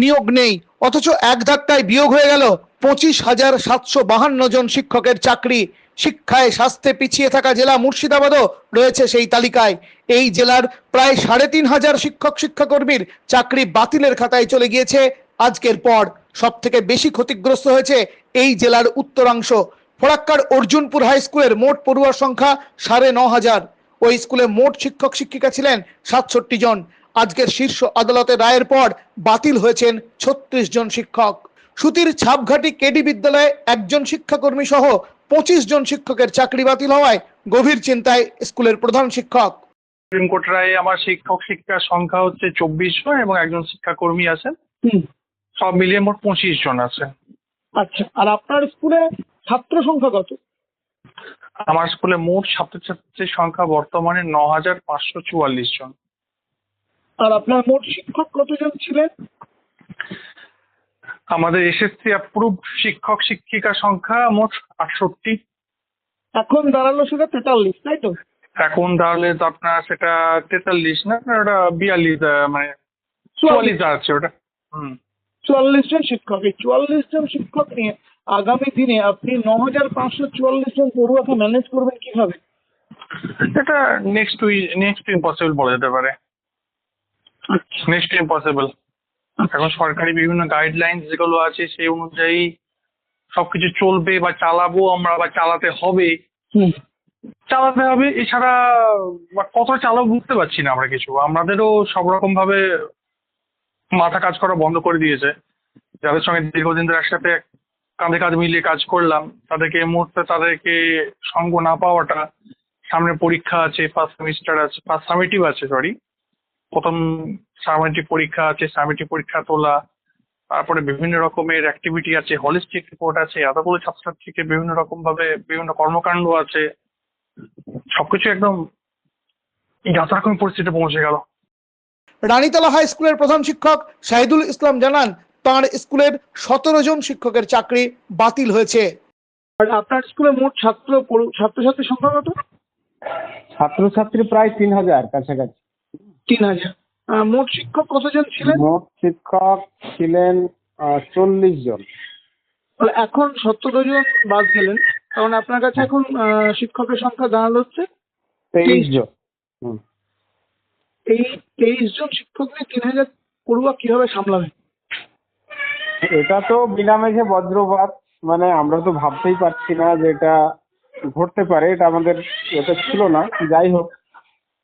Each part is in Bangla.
নিয়োগ নেই। অথচ এক ধাক্কায় বিয়োগ হয়ে গেল পঁচিশ হাজার সাতশো বাহান্ন জন শিক্ষকের চাকরি। শিক্ষায় স্বাস্থ্যে পিছিয়ে থাকা জেলা মুর্শিদাবাদও রয়েছে সেই তালিকায়। এই জেলার প্রায় সাড়ে তিন হাজার শিক্ষক শিক্ষাকর্মীর চাকরি বাতিলের খাতায় চলে গিয়েছে আজকের পর। সব থেকে বেশি ক্ষতিগ্রস্ত হয়েছে এই জেলার উত্তরাংশ। ফরাক্কার অর্জুনপুর হাই স্কুলের মোট পড়ুয়ার সংখ্যা সাড়ে ন হাজার। ওই স্কুলে মোট শিক্ষক শিক্ষিকা ছিলেন সাতষট্টি জন। আজকের শীর্ষ আদালতের রায়ের পর বাতিল হয়েছেন ছত্রিশ জন শিক্ষক। সুতির ছাপঘাটি কেডি বিদ্যালয়ে একজন শিক্ষাকর্মী সহ পঁচিশ জন শিক্ষকের চাকরি বাতিল হওয়ায় গভীর চিন্তায় স্কুলের প্রধান শিক্ষক। সুপ্রিম কোর্ট রায়ে আমার শিক্ষক শিক্ষার সংখ্যা হচ্ছে চব্বিশ জন এবং একজন শিক্ষাকর্মী আছেন। সব মিলিয়ে মোট পঁচিশ জন আছে। আচ্ছা আর আপনার স্কুলে ছাত্র সংখ্যা কত? আমার স্কুলে মোট ছাত্রছাত্রীর সংখ্যা বর্তমানে ন হাজার পাঁচশো চুয়াল্লিশ জন। আর আপনার মোট শিক্ষক কতজন ছিলেন? আমাদের এসএসসি অ্যাপ্রুভ শিক্ষক শিক্ষিকা সংখ্যা মোট আটষট্টি। এখন দাঁড়াল সেটা তেতাল্লিশ তাই তো? এখন তাহলে তো আপনার সেটা তেতাল্লিশ না ওটা বিয়াল্লিশ মানে চুয়াল্লিশ। দাঁড়াচ্ছে ওটা। হুম। চুয়াল্লিশ জন শিক্ষক এই চুয়াল্লিশ জন শিক্ষক নিয়ে আগামী দিনে আপনি ন হাজার পাঁচশো চুয়াল্লিশ জন পড়ুয়াকে ম্যানেজ করবেন কীভাবে? এটা নেক্সট উই নেক্সট ইম্পসিবল বলা যেতে পারে। নেক্সট ইম্পসিবল এখন সরকারি বিভিন্ন গাইডলাইন যেগুলো আছে সেই অনুযায়ী সবকিছু চলবে বা চালাবো আমরা বা চালাতে হবে। চালাতে হবে এছাড়া বা কত চালাবো বুঝতে পারছি না আমরা কিছু। আমাদেরও সব রকম ভাবে মাথা কাজ করা বন্ধ করে দিয়েছে। যাদের সঙ্গে দীর্ঘদিন ধরে একসাথে কাঁধে কাঁধ মিলিয়ে কাজ করলাম তাদেরকে এই মুহূর্তে তাদেরকে সঙ্গ না পাওয়াটা সামনে পরীক্ষা আছে ফার্স্ট সেমিস্টার আছে ফার্স্ট সামেটিভ আছে সরি প্রথম সামেটিভ পরীক্ষা আছে সামেটিভ পরীক্ষা তোলা তারপরে বিভিন্ন রকমের অ্যাক্টিভিটি আছে হলিস্টিক রিপোর্ট আছে এতগুলো ছাত্রছাত্রীকে বিভিন্ন রকম ভাবে বিভিন্ন কর্মকাণ্ড আছে সবকিছু একদম যত রকম পরিস্থিতি পৌঁছে গেল। রানীতলা হাই স্কুলের প্রধান শিক্ষক শাহিদুল ইসলাম জানান তার স্কুলের সতেরো জন শিক্ষকের চাকরি বাতিল হয়েছে। আপনার স্কুলে মোট ছাত্র ছাত্রছাত্রীর সংখ্যা কত? ছাত্রছাত্রী প্রায় তিন হাজার কাছাকাছি। তিন হাজার। মোট শিক্ষক কতজন ছিলেন? মোট শিক্ষক ছিলেন চল্লিশ জন। এখন সতেরো জন বাদ গেলেন। কারণ আপনার কাছে এখন আহ, শিক্ষকের সংখ্যা দাঁড়াল হচ্ছে তেইশ জন। এই তেইশ জন শিক্ষক নিয়ে তিন হাজার পড়ুয়া কীভাবে সামলাবে এটা তো বিনা মেঘে বজ্রপাত মানে আমরা তো ভাবতেই পারছি না যে এটা ঘটতে পারে এটা আমাদের এটা ছিল না। যাই হোক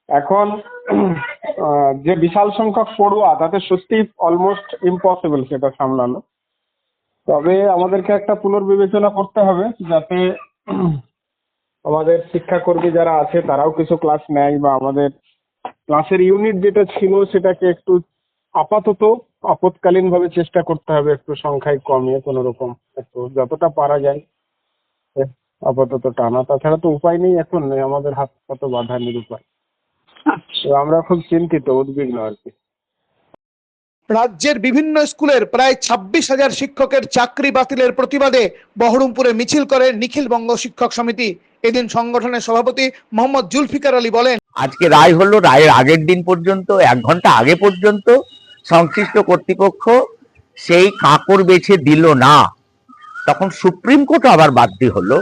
এখন যে বিশাল সংখ্যক পড়ুয়া, তাতে সত্যি অলমোস্ট ইম্পসিবল সেটা সামলানো। তবে আমাদেরকে একটা পুনর্বিবেচনা করতে হবে যাতে আমাদের শিক্ষাকর্মী যারা আছে, তারাও কিছু ক্লাস নেয় বা আমাদের ক্লাসের ইউনিট যেটা ছিল, সেটাকে একটু আপাতত আপৎকালীন ভাবে চেষ্টা করতে হবে একটু সংখ্যায় কমিয়ে কোনো রকম একটু যতটা পারা যায় আপাতত টানা। তাছাড়া তো উপায় নেই এখন, আমাদের হাত কত বাধা নিরুপায়। তো আমরা খুব চিন্তিত উদ্বিগ্ন আর কি। রাজ্যের বিভিন্ন স্কুলের প্রায় ছাব্বিশ হাজার শিক্ষকের চাকরি বাতিলের প্রতিবাদে বহরমপুরে মিছিল করে নিখিল বঙ্গ শিক্ষক সমিতি। এদিন সংগঠনের সভাপতি মোহাম্মদ জুলফিকার আলী বলেন আজকে রায় হলো রায়ের আগের দিন পর্যন্ত এক ঘণ্টা আগে পর্যন্ত সংশ্লিষ্ট কর্তৃপক্ষ সেই কাঁকড় বেছে দিল না। তখন সুপ্রিম কোর্ট আবার বাধ্য হলো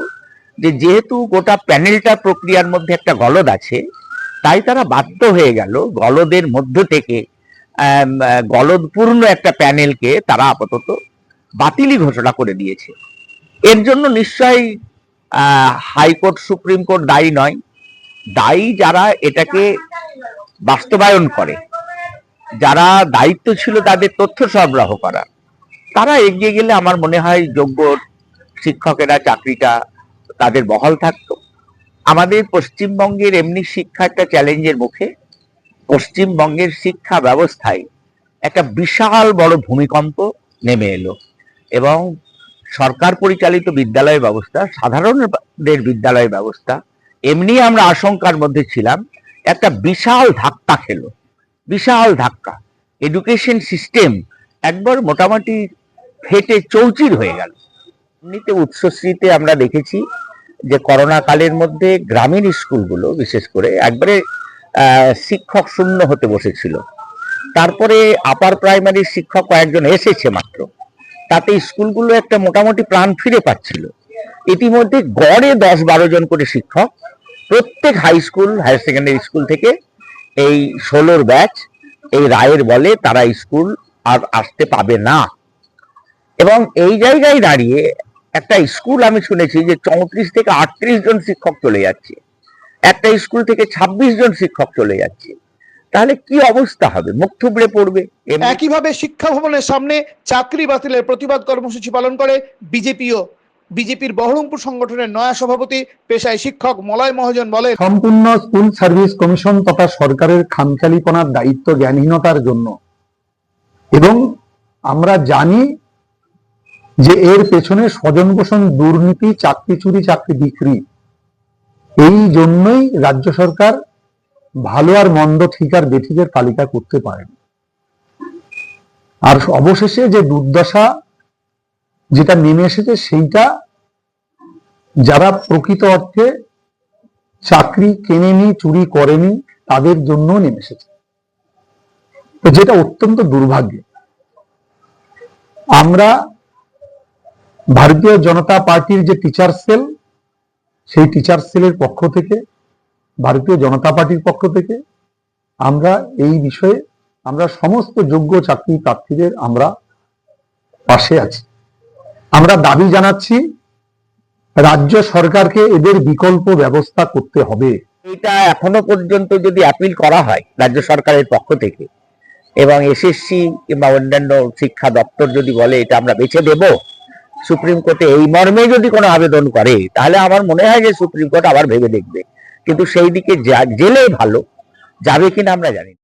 যে যেহেতু গোটা প্যানেলটা প্রক্রিয়ার মধ্যে একটা গলদ আছে তাই তারা বাধ্য হয়ে গেল গলদের মধ্য থেকে গলদপূর্ণ একটা প্যানেলকে তারা আপাতত বাতিলই ঘোষণা করে দিয়েছে। এর জন্য নিশ্চয়ই হাইকোর্ট, সুপ্রিম কোর্ট দায়ী নয়। দায়ী যারা এটাকে বাস্তবায়ন করে, যারা দায়িত্ব ছিল তাদের তথ্য সরবরাহ করা। তারা এগিয়ে গেলে আমার মনে হয় যোগ্য শিক্ষকেরা, চাকরিটা তাদের বহাল থাকতো। আমাদের পশ্চিমবঙ্গের এমনি শিক্ষা একটা চ্যালেঞ্জের মুখে। পশ্চিমবঙ্গের শিক্ষা ব্যবস্থায় একটা বিশাল বড় ভূমিকম্প নেমে এলো এবং সরকার পরিচালিত বিদ্যালয় ব্যবস্থা, সাধারণদের বিদ্যালয় ব্যবস্থা, এমনি আমরা আশঙ্কার মধ্যে ছিলাম, একটা বিশাল ধাক্কা খেলো। বিশাল ধাক্কা। এডুকেশন সিস্টেম একবার মোটামুটি ফেটে চৌচির হয়ে গেল। এমনিতে উচ্চশ্রীতে আমরা দেখেছি যে করোনা কালের মধ্যে গ্রামীণ স্কুলগুলো, বিশেষ করে একবারে শিক্ষক শূন্য হতে বসেছিল। তারপরে আপার প্রাইমারির শিক্ষক কয়েকজন এসেছে মাত্র। তাতে স্কুলগুলো একটা মোটামুটি প্রাণ ফিরে পাচ্ছিল। ইতিমধ্যে গড়ে দশ বারো জন করে শিক্ষক। প্রত্যেক high school higher secondary school থেকে এই ষোলোর ব্যাচ এই রায়ের বলে তারা স্কুল আর আসতে পাবে না। এবং এই জায়গায় দাঁড়িয়ে একটা স্কুল আমি শুনেছি যে চৌত্রিশ থেকে আটত্রিশ জন শিক্ষক চলে যাচ্ছে। একটা স্কুল থেকে ছাব্বিশ জন শিক্ষক চলে যাচ্ছে। তাহলে কি অবস্থা হবে? মুখ থুবড়ে পড়বে। একইভাবে শিক্ষা ভবনের সামনে চাকরি বাতিলের প্রতিবাদ কর্মসূচি পালন করে বিজেপিও। বিজেপির বহরমপুর সংগঠনের নয়া সভাপতি পেশায় শিক্ষক মলয় মহাজন বলেন সম্পূর্ণ স্কুল সার্ভিস কমিশন তথা সরকারের খামখেয়ালিপনার দায়িত্ব জ্ঞানহীনতার জন্য। এবং আমরা জানি যে এর পেছনে স্বজন পোষণ দুর্নীতি, চাকরি চুরি, চাকরি বিক্রি। এই জন্যই রাজ্য সরকার ভালো আর মন্দ ঠিক আর বেঠিকের তালিকা করতে পারেন। আর অবশেষে যে দুর্দশা যেটা নেমে এসেছে, সেইটা যারা প্রকৃত অর্থে চাকরি কেনেনি, চুরি করেনি, তাদের জন্য নেমে এসেছে। যেটা অত্যন্ত দুর্ভাগ্য। আমরা ভারতীয় জনতা পার্টির যে টিচার সেল সেই টিচার সেলের পক্ষ থেকে, ভারতীয় জনতা পার্টির পক্ষ থেকে আমরা এই বিষয়ে, আমরা সমস্ত যোগ্য চাকরি প্রার্থীদের আমরা পাশে আছি। আমরা দাবি জানাচ্ছি, রাজ্য সরকারকে এদের বিকল্প ব্যবস্থা করতে হবে। এটা এখনও পর্যন্ত যদি আপিল করা হয় রাজ্য সরকারের পক্ষ থেকে, এবং এসএসসি কিংবা অন্যান্য শিক্ষা দপ্তর যদি বলে এটা আমরা বেছে দেব সুপ্রিম কোর্টে এই মর্মে যদি কোনো আবেদন করে, তাহলে আমার মনে হয় যে সুপ্রিম কোর্ট আবার ভেবে দেখবে কিন্তু সেই দিকে যা- গেলে ভালো, যাবে কিনা আমরা জানি।